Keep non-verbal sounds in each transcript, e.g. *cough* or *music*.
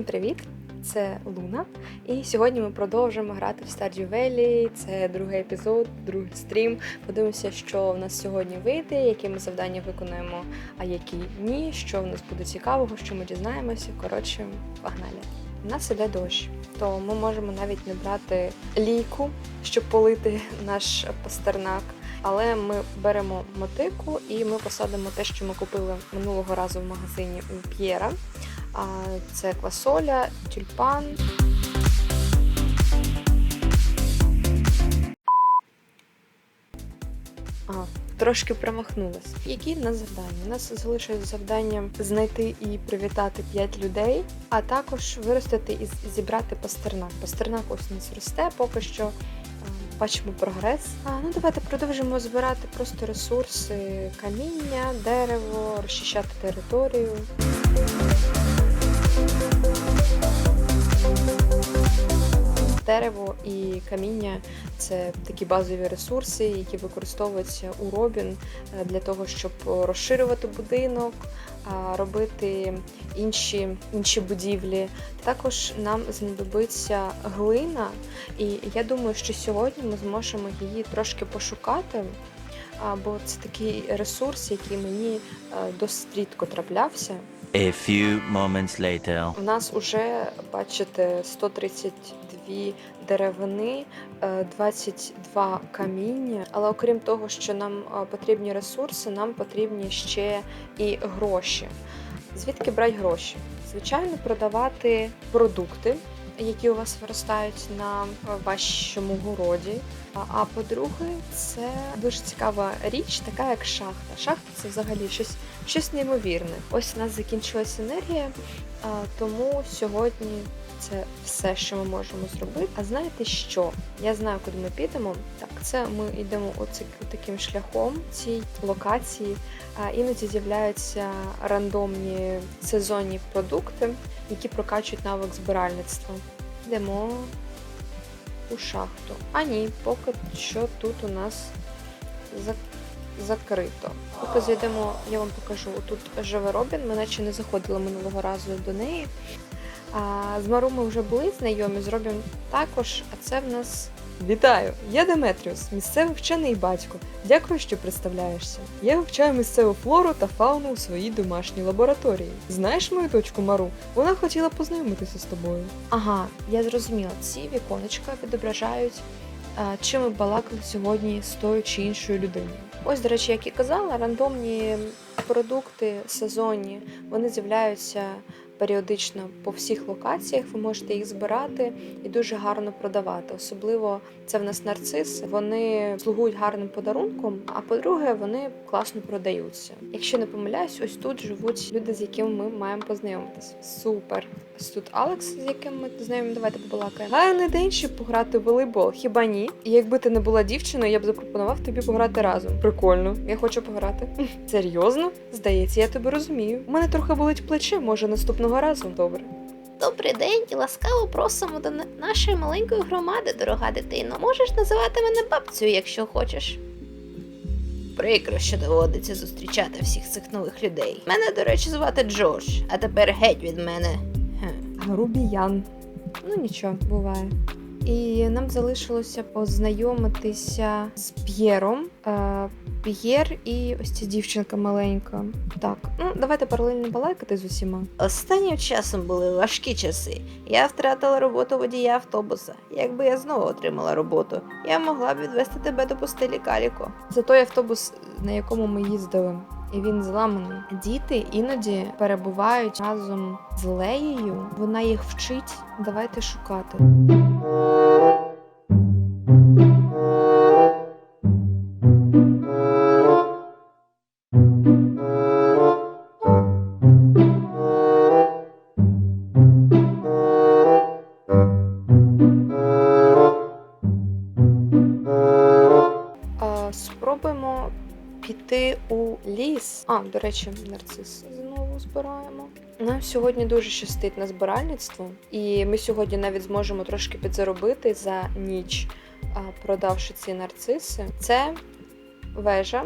Всім привіт! Це Луна. І сьогодні ми продовжимо грати в Stardew Valley. Це другий епізод, другий стрім. Подивимося, що в нас сьогодні вийде, які ми завдання виконуємо, а які ні, що в нас буде цікавого, що ми дізнаємося. Коротше, погнали. У нас іде дощ, то ми можемо навіть не брати лійку, щоб полити наш пастернак. Але ми беремо мотику і ми посадимо те, що ми купили минулого разу в магазині у П'єра. Це квасоля, тюльпан. А, трошки промахнулась. Які в нас завдання? У нас залишилось завдання знайти і привітати 5 людей, а також виростити і зібрати пастернак. Пастернак ось нас росте, поки що бачимо прогрес. А, ну давайте продовжимо збирати просто ресурси: каміння, дерево, розчищати територію. Дерево і каміння це такі базові ресурси, які використовуються у Робін е, для того, щоб розширювати будинок, робити інші, інші будівлі. Також нам знадобиться глина, і я думаю, що сьогодні ми зможемо її трошки пошукати. а, Бо це такий ресурс, який мені е, досить рідко траплявся. A few moments later. У нас уже, бачите, 132 деревини, е, 22 каміння. Але окрім того, що нам е, потрібні ресурси, нам потрібні ще і гроші. Звідки брати гроші? Звичайно, продавати продукти, які у вас виростають на е, вашому городі. А, по-друге, це дуже цікава річ, така як шахта. Шахта це взагалі щось, щось неймовірне. Ось у нас закінчилась енергія, тому сьогодні це все, що ми можемо зробити. А знаєте що? Я знаю, куди ми підемо. Так, це ми йдемо оцик, таким шляхом цій локації. Іноді з'являються рандомні сезонні продукти, які прокачують навик збиральництва. Йдемо у шахту. А ні, поки що тут у нас закрито. Поки зайдемо, я вам покажу. Тут живе Робін. Ми наче не заходили минулого разу до неї. А з Мару ми вже були знайомі, з Робін також. А це в нас. Вітаю! Я Деметріус, місцевий вчений батько. Дякую, що представляєшся. Я вивчаю місцеву флору та фауну у своїй домашній лабораторії. Знаєш мою дочку Мару? Вона хотіла познайомитися з тобою. Ага, я зрозуміла. Ці віконечка відображають, чим ми балакали сьогодні з тою чи іншою людиною. Ось, до речі, як і казала, рандомні продукти сезонні вони з'являються періодично по всіх локаціях. Ви можете їх збирати і дуже гарно продавати. Особливо це в нас нарциси. Вони слугують гарним подарунком. А по-друге, вони класно продаються. Якщо не помиляюсь, ось тут живуть люди, з якими ми маємо познайомитися. Супер. Ось тут Алекс, з яким ми знайомі, давайте побалакаємо. Гарний день, щоб пограти в волейбол. Хіба ні? І якби ти не була дівчиною, я б запропонував тобі пограти разом. Прикольно, я хочу пограти. Серйозно? Здається, я тебе розумію. У мене трохи болить плече, може наступного разу. Добре. Добрий день і ласкаво просимо до нашої маленької громади, дорога дитино. Можеш називати мене бабцею, якщо хочеш. Прикро, що доводиться зустрічати всіх цих нових людей. Мене, до речі, звати Джордж, а тепер геть від мене. Грубіян. Ну нічого, буває. І нам залишилося познайомитися з П'єром. Е, П'єр і ось ця дівчинка маленька. Так, ну давайте паралельно балакати з усіма. Останнім часом були важкі часи. Я втратила роботу водія автобуса. Якби я знову отримала роботу, я могла б відвести тебе до пустелі Каліко. Це той автобус, на якому ми їздили. І він зламаний. Діти іноді перебувають разом з Леєю. Вона їх вчить. Давайте шукати. А, до речі, нарцис знову збираємо. Нам сьогодні дуже щастить на збиральництво, і ми сьогодні навіть зможемо трошки підзаробити за ніч, продавши ці нарциси. Це вежа,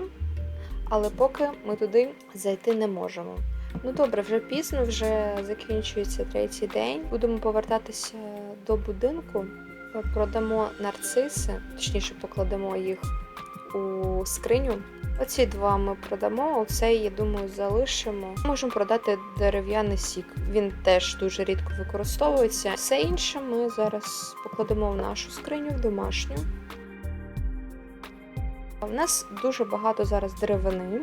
але поки ми туди зайти не можемо. Ну добре, вже пізно, вже закінчується третій день. Будемо повертатися до будинку, продамо нарциси, точніше покладемо їх у скриню. Оці два ми продамо, оцей, я думаю, залишимо. Можемо продати дерев'яний сік. Він теж дуже рідко використовується. Все інше ми зараз покладемо в нашу скриню, в домашню. У нас дуже багато зараз деревини.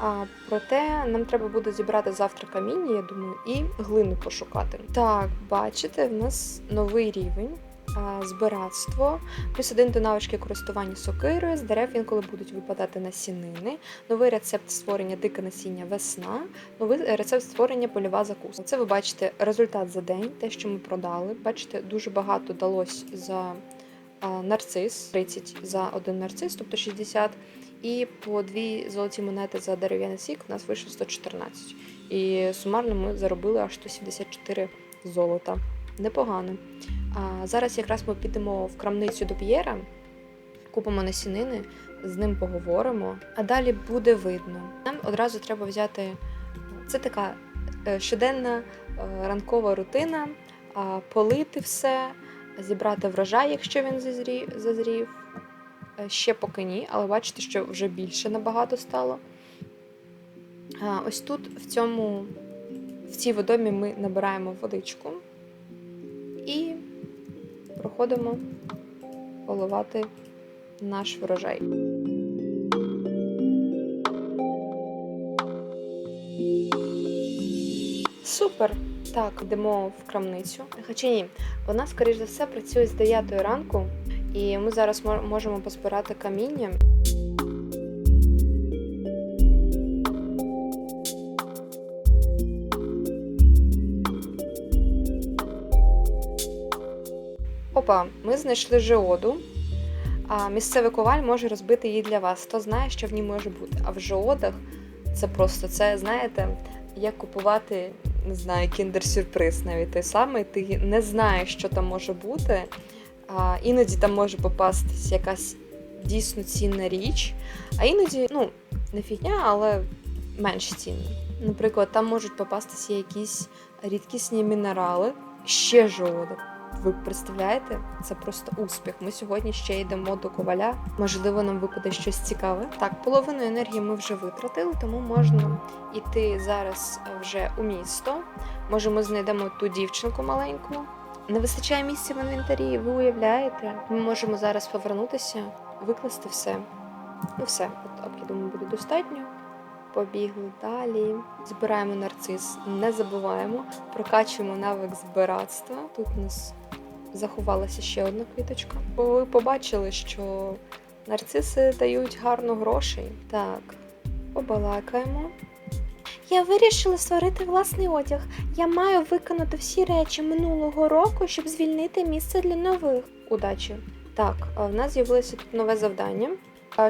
А, проте нам треба буде зібрати завтра каміння, я думаю, і глину пошукати. Так, бачите, в нас новий рівень. Збиратство, плюс один до навички користування сокирою, з дерев інколи будуть випадати насінини, новий рецепт створення дике насіння весна, новий рецепт створення польова закуска. Це ви бачите результат за день, те, що ми продали. Бачите, дуже багато далось за нарцис, 30 за один нарцис, тобто 60 і по дві золоті монети за дерев'яний сік у нас вийшло 114. І сумарно ми заробили аж 174 золота. Непогано. А зараз якраз ми підемо в крамницю до П'єра, купимо насінини, з ним поговоримо, а далі буде видно. Нам одразу треба взяти. Це така е, щоденна е, ранкова рутина, полити все, зібрати врожай, якщо він зазрів. Е, Ще поки ні, але бачите, що вже більше набагато стало. Ось тут, в цьому, в цій водомі, ми набираємо водичку і проходимо поливати наш врожай. Супер! Так, йдемо в крамницю. Хоча ні, вона, скоріш за все, працює з 9 ранку, і ми зараз можемо позбирати каміння. Опа, ми знайшли жеоду. А місцевий коваль може розбити її для вас. Хто знає, що в ній може бути. А в жеодах це просто це, знаєте, як купувати, не знаю, кіндер-сюрприз навіть той самий. Ти не знаєш, що там може бути. А, іноді там може попастись якась дійсно цінна річ, а іноді, ну, не фігня, але менш цінна. Наприклад, там можуть попастися якісь рідкісні мінерали, ще жолоди. Ви представляєте? Це просто успіх. Ми сьогодні ще йдемо до коваля. Можливо, нам випаде щось цікаве. Так, половину енергії ми вже витратили, тому можна йти зараз вже у місто. Може, ми знайдемо ту дівчинку маленьку. Не вистачає місця в інвентарі, ви уявляєте? Ми можемо зараз повернутися, викласти все. Ну все, от, я думаю, буде достатньо. Побігли далі. Збираємо нарцис, не забуваємо, прокачуємо навик збиратства. Тут у нас заховалася ще одна квіточка. Ви побачили, що нарциси дають гарно грошей. Так, побалакаємо. Я вирішила створити власний одяг. Я маю виконати всі речі минулого року, щоб звільнити місце для нових. Удачі. Так, в нас з'явилося тут нове завдання.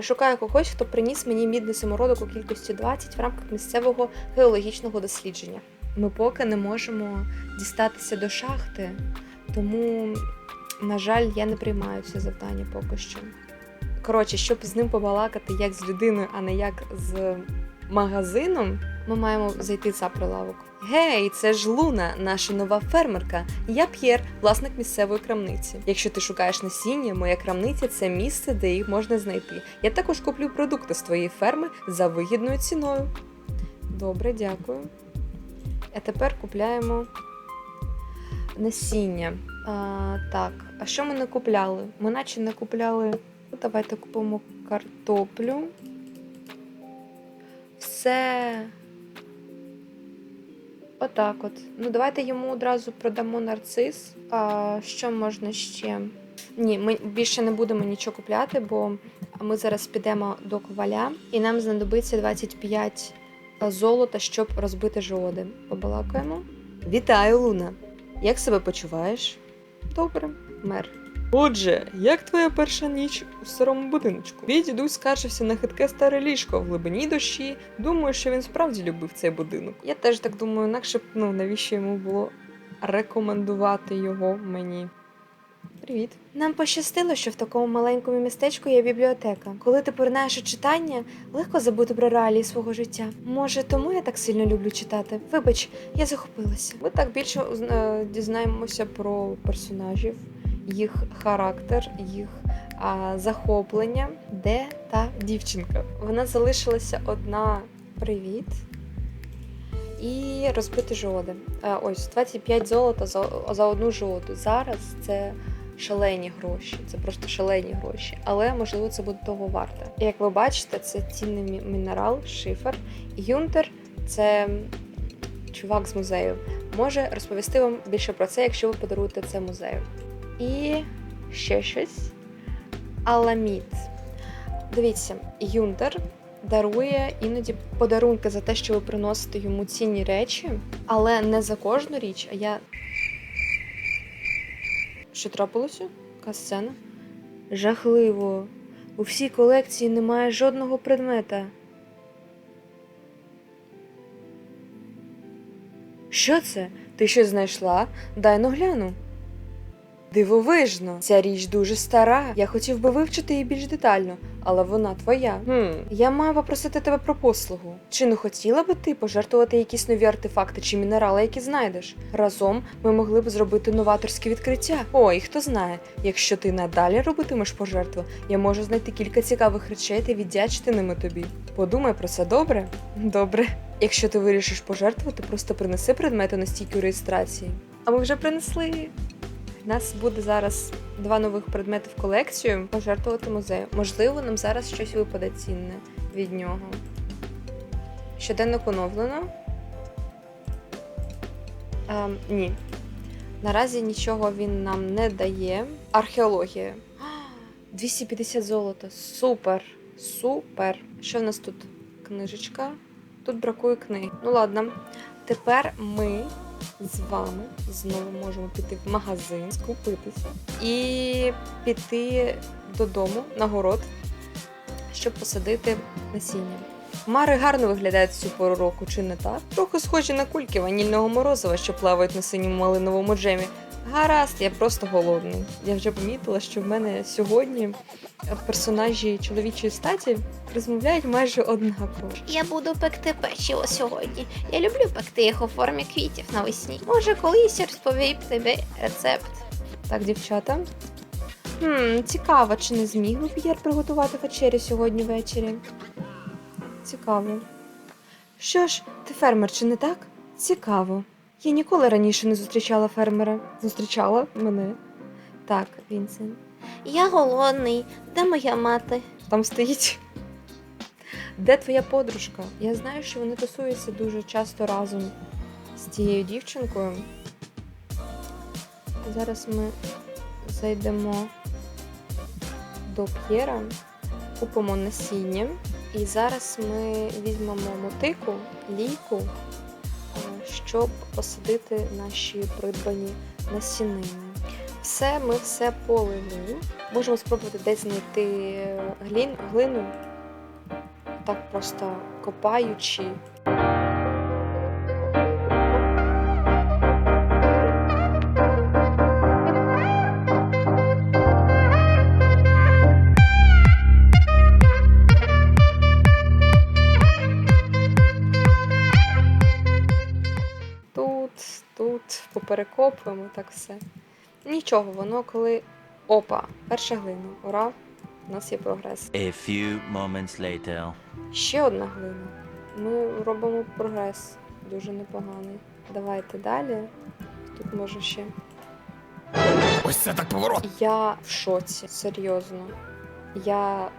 Шукаю когось, хто приніс мені мідний самородок у кількості 20 в рамках місцевого геологічного дослідження. Ми поки не можемо дістатися до шахти, тому, на жаль, я не приймаю це завдання поки що. Коротше, щоб з ним побалакати як з людиною, а не як з магазином, ми маємо зайти за прилавок. Гей, це ж Луна, наша нова фермерка. Я П'єр, власник місцевої крамниці. Якщо ти шукаєш насіння, моя крамниця це місце, де їх можна знайти. Я також куплю продукти з твоєї ферми за вигідною ціною. Добре, дякую. А тепер купляємо насіння. А, так, а що ми не купляли? Ми наче не купляли. Давайте купимо картоплю. Все. Отак от. Ну, давайте йому одразу продамо нарцис. А що можна ще? Ні, ми більше не будемо нічого купляти, бо ми зараз підемо до коваля, і нам знадобиться 25 золота, щоб розбити жолоди. Побалакаємо. Вітаю, Луна! Як себе почуваєш? Добре, мер. Отже, як твоя перша ніч у старому будиночку? Мій дідусь скаржився на хитке старе ліжко в глибині душі. Думаю, що він справді любив цей будинок. Я теж так думаю, інакше б ну навіщо йому було рекомендувати його мені. Привіт. Нам пощастило, що в такому маленькому містечку є бібліотека. Коли ти поринаєш у читання, легко забути про реалії свого життя. Може, тому я так сильно люблю читати. Вибач, я захопилася. Ми так більше дізнаємося про персонажів, їх характер, їх захоплення. Де та дівчинка? Вона залишилася одна. Привіт. І розбити жоди. Ось 25 золота за, за одну жоду. Зараз це шалені гроші. Це просто шалені гроші. Але можливо це буде того варте. Як ви бачите, це цінний мінерал, шифер. Юнтер це чувак з музею. Може розповісти вам більше про це, якщо ви подаруєте це музею. І ще щось. Аламіт. Дивіться, Юнтер дарує іноді подарунки за те, що ви приносите йому цінні речі, але не за кожну річ, а я. Що трапилося? Яка сцена? Жахливо. У всій колекції немає жодного предмета. Що це? Ти щось знайшла? Дай но гляну. Дивовижно, ця річ дуже стара. Я хотів би вивчити її більш детально, але вона твоя. Хм. Я маю попросити тебе про послугу. Чи не хотіла би ти пожертвувати якісь нові артефакти чи мінерали, які знайдеш? Разом ми могли б зробити новаторське відкриття. Ой, хто знає, якщо ти надалі робитимеш пожертви, я можу знайти кілька цікавих речей та віддячити ними тобі. Подумай про це добре? Добре. Якщо ти вирішиш пожертвувати, просто принеси предмети на стійку реєстрації. А ми вже принесли. У нас буде зараз два нових предмети в колекцію пожертвувати музею. Можливо, нам зараз щось випаде цінне від нього. Щоденник оновлено. Ем, ні. Наразі нічого він нам не дає. Археологія. 250 золота. Супер. Супер. Що в нас тут? Книжечка. Тут бракує книг. Ну ладно. Тепер ми з вами знову можемо піти в магазин, скупитися і піти додому на город, щоб посадити насіння. Хмари гарно виглядають цю пору року, чи не так? Трохи схожі на кульки ванільного морозива, що плавають на синьому малиновому джемі. Гаразд, я просто голодний. Я вже помітила, що в мене сьогодні персонажі чоловічої статі розмовляють майже однаково. Я буду пекти печиво сьогодні. Я люблю пекти їх у формі квітів навесні. Може, колись я розповім тобі рецепт. Так, дівчата. Хм, цікаво, чи не зміг би П'єр приготувати вечерю сьогодні ввечері? Цікаво. Що ж, ти фермер, чи не так? Цікаво. Я ніколи раніше не зустрічала фермера. Зустрічала мене. Так, Вінсент. Я голодний. Де моя мати? Там стоїть. Де твоя подружка? Я знаю, що вони тусуються дуже часто разом з тією дівчинкою. Зараз ми зайдемо до П'єра, купимо насіння. І зараз ми візьмемо мотику, лійку, щоб посадити наші придбані насінини. Все, ми все полили. Можемо спробувати десь знайти глину, так просто копаючи. Поперекопуємо так все. Нічого, воно коли. Опа, перша глина. Ура! У нас є прогрес. A few moments later. Ще одна глина. Ми робимо прогрес дуже непоганий. Давайте далі. Тут може ще. Ось це так поворот. Я в шоці, серйозно. Я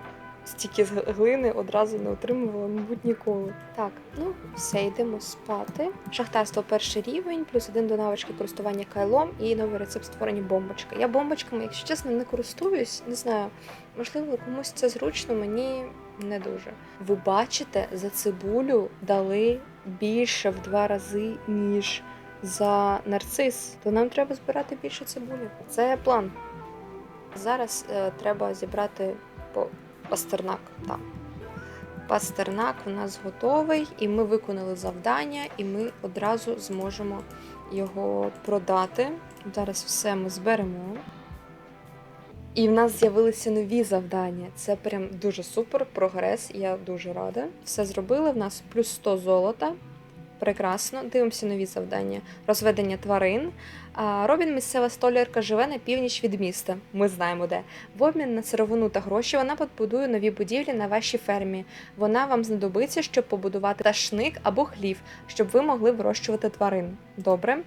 стільки з глини одразу не отримувала, мабуть, ніколи. Так, ну все, йдемо спати. Шахтарство перший рівень, плюс один до навички користування кайлом і новий рецепт створення бомбочки. Я бомбочками, якщо чесно, не користуюсь, не знаю. Можливо, комусь це зручно, мені не дуже. Ви бачите, за цибулю дали більше в два рази, ніж за нарцис. То нам треба збирати більше цибулі. Це план. Зараз е, треба зібрати по пастернак. Так. Пастернак у нас готовий, і ми виконали завдання, і ми одразу зможемо його продати. Зараз все ми зберемо. І в нас з'явилися нові завдання. Це прям дуже супер прогрес. Я дуже рада. Все зробили. В нас плюс 100 золота. Прекрасно. Дивимося нові завдання. Розведення тварин. Робін місцева столярка живе на північ від міста. Ми знаємо де. В обмін на сировину та гроші вона побудує нові будівлі на вашій фермі. Вона вам знадобиться, щоб побудувати ташник або хлів, щоб ви могли вирощувати тварин. Добре.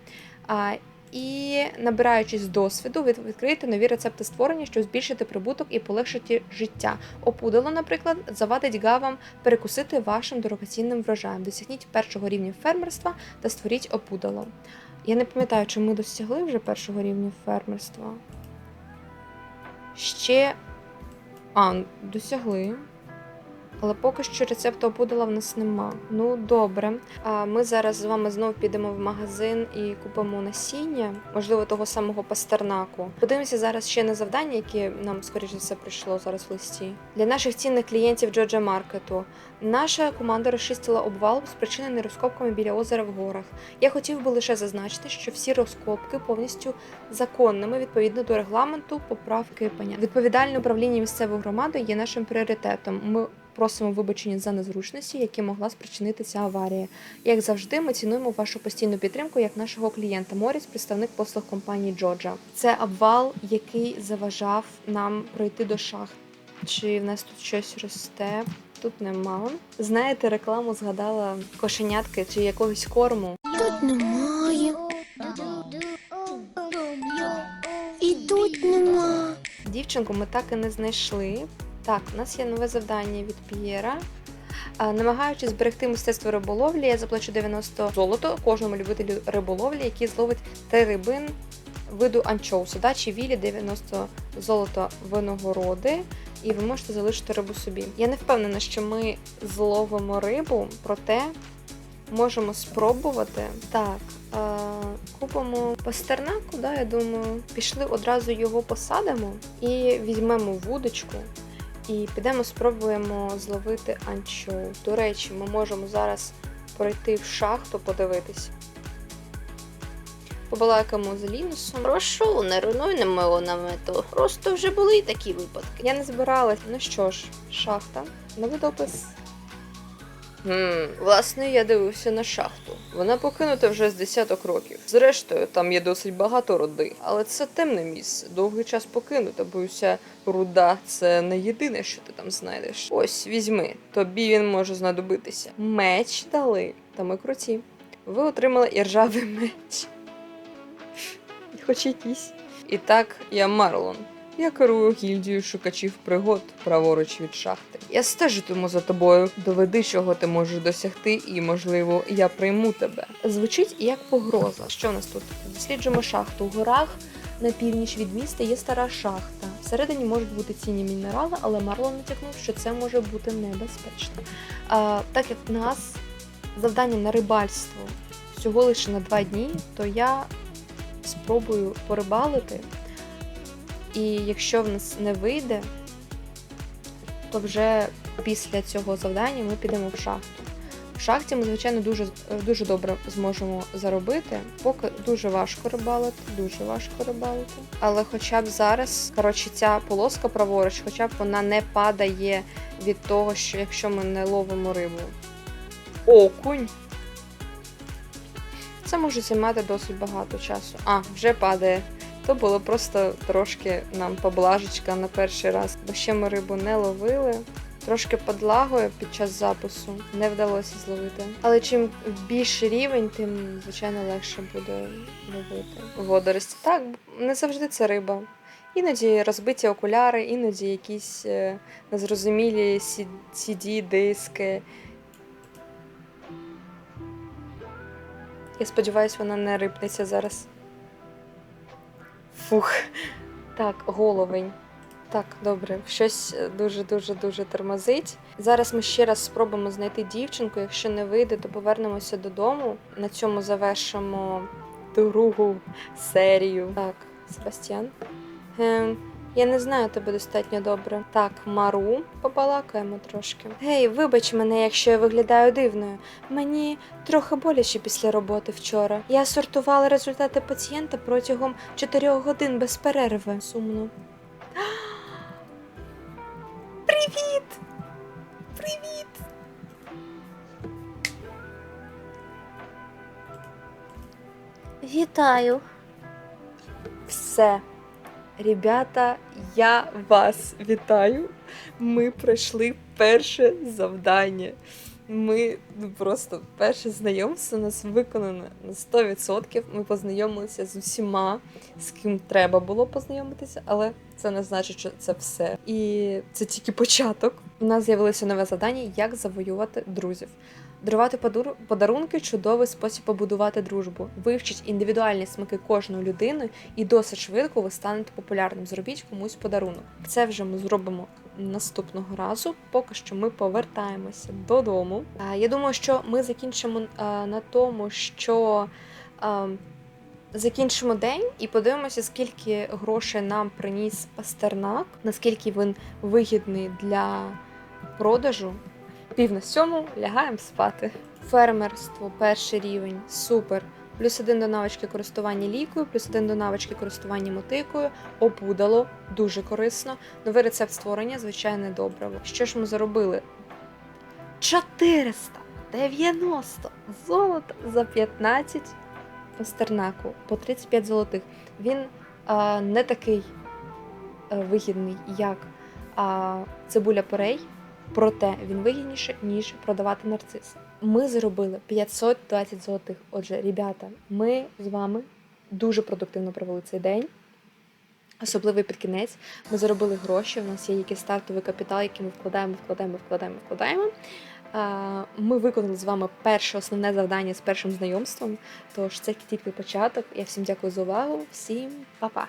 І набираючись досвіду, ви відкриєте нові рецепти створення, щоб збільшити прибуток і полегшити життя. Опудало, наприклад, завадить гавам перекусити вашим дорогоцінним врожаєм. Досягніть першого рівня фермерства та створіть опудало. Я не пам'ятаю, чи ми досягли вже першого рівня фермерства. Ще. А, досягли. Але поки що рецепту опудала в нас нема. Ну добре. А ми зараз з вами знов підемо в магазин і купимо насіння, можливо, того самого пастернаку. Подивимося зараз ще на завдання, які нам, скоріш за все, прийшло зараз в листі. Для наших цінних клієнтів Джоджа Маркету. Наша команда розчистила обвал, спричинений розкопками біля озера в горах. Я хотів би лише зазначити, що всі розкопки повністю законними відповідно до регламенту поправки паня. Відповідальне управління місцевою громадою є нашим пріоритетом. Ми просимо вибачення за незручності, які могла спричинити ця аварія. Як завжди, ми цінуємо вашу постійну підтримку як нашого клієнта. Моріс, представник послуг компанії Джоджа. Це обвал, який заважав нам пройти до шахт. Чи в нас тут щось росте? Тут нема. Знаєте, рекламу згадала кошенятки чи якогось корму. Тут немає. І тут нема. Дівчинку ми так і не знайшли. Так, у нас є нове завдання від П'єра. Намагаючись зберегти мистецтво риболовлі, я заплачу 90 золото кожному любителю риболовлі, який зловить три рибин виду анчоусу. Дачі вілі 90 золото виногороди, і ви можете залишити рибу собі. Я не впевнена, що ми зловимо рибу, проте можемо спробувати. Так, е, купимо пастернаку, да, я думаю. Пішли одразу його посадимо і візьмемо вудочку. І підемо спробуємо зловити анчоу. До речі, ми можемо зараз пройти в шахту, подивитись. Побалакаємо з Лінусом. Прошу, не руйнуй на мого намету. Просто вже були такі випадки. Я не збиралась. Ну що ж, шахта. Новий допис. Хм, власне, я дивився на шахту. Вона покинута вже з десяток років. Зрештою, там є досить багато руди, але це темне місце. Довгий час покинута, боюся, руда це не єдине, що ти там знайдеш. Ось візьми, тобі він може знадобитися. Меч дали, та ми круті. Ви отримали іржавий меч. Хоч якийсь. І так, я Марлон. Я керую гільдією шукачів пригод праворуч від шахти. Я стежитиму за тобою, доведи, чого ти можеш досягти, і, можливо, я прийму тебе. Звучить як погроза. Що в нас тут? Досліджуємо шахту. У горах на північ від міста є стара шахта. Всередині можуть бути цінні мінерали, але Марлон натякнув, що це може бути небезпечно. А, так як в нас завдання на рибальство всього лише на два дні, то я спробую порибалити. І якщо в нас не вийде, то вже після цього завдання ми підемо в шахту. В шахті ми, звичайно, дуже, дуже добре зможемо заробити. Поки дуже важко рибалити, дуже важко рибалити. Але хоча б зараз, коротше, ця полоска праворуч, хоча б вона не падає від того, що якщо ми не ловимо рибу. Окунь. Це може займати досить багато часу. А, вже падає. То було просто трошки нам поблажечка на перший раз, бо ще ми рибу не ловили. Трошки подлагою під час запису не вдалося зловити. Але чим більший рівень, тим звичайно легше буде ловити водорості. Так, не завжди це риба. Іноді розбиті окуляри, іноді якісь е, незрозумілі cd диски. Я сподіваюся, вона не рипнеться зараз. Фух. Так, головень. Так, добре, щось дуже-дуже дуже тормозить. Зараз ми ще раз спробуємо знайти дівчинку. Якщо не вийде, то повернемося додому. На цьому завершимо другу серію. Так, Себастьян. Ем, я не знаю тебе достатньо добре. Так, Мару, побалакаємо трошки. Гей, вибач мене, якщо я виглядаю дивною. Мені трохи боляче після роботи вчора. Я сортувала результати пацієнта протягом 4 годин без перерви. Сумно. *gasps* Привіт! Привіт! Вітаю. Все. Ребята, я вас вітаю. Ми пройшли перше завдання. Ми ну, просто перше знайомство у нас виконано на 100%. Ми познайомилися з усіма, з ким треба було познайомитися, але це не значить, що це все. І це тільки початок. У нас з'явилося нове завдання, як завоювати друзів. Дарувати подарунки чудовий спосіб побудувати дружбу. Вивчіть індивідуальні смаки кожної людини, і досить швидко ви станете популярним. Зробіть комусь подарунок. Це вже ми зробимо наступного разу. Поки що ми повертаємося додому. Я думаю, що ми закінчимо на тому, що закінчимо день і подивимося, скільки грошей нам приніс пастернак, наскільки він вигідний для продажу. Пів на сьому лягаємо спати. Фермерство, перший рівень, супер. Плюс один до навички користування лікою, плюс один до навички користування мотикою, опудало, дуже корисно. Новий рецепт створення, звичайне добриво. Що ж ми заробили? 490 золота за 15 пастернаку по 35 золотих. Він а, не такий а, вигідний, як а, цибуля порей, проте він вигідніше, ніж продавати нарциси. Ми заробили 520 золотих. Отже, ребята, ми з вами дуже продуктивно провели цей день. Особливо під кінець. Ми заробили гроші. У нас є якийсь стартовий капітал, який ми вкладаємо, вкладаємо, вкладаємо, вкладаємо. Ми виконали з вами перше основне завдання з першим знайомством. Тож це тільки початок. Я всім дякую за увагу. Всім па-па!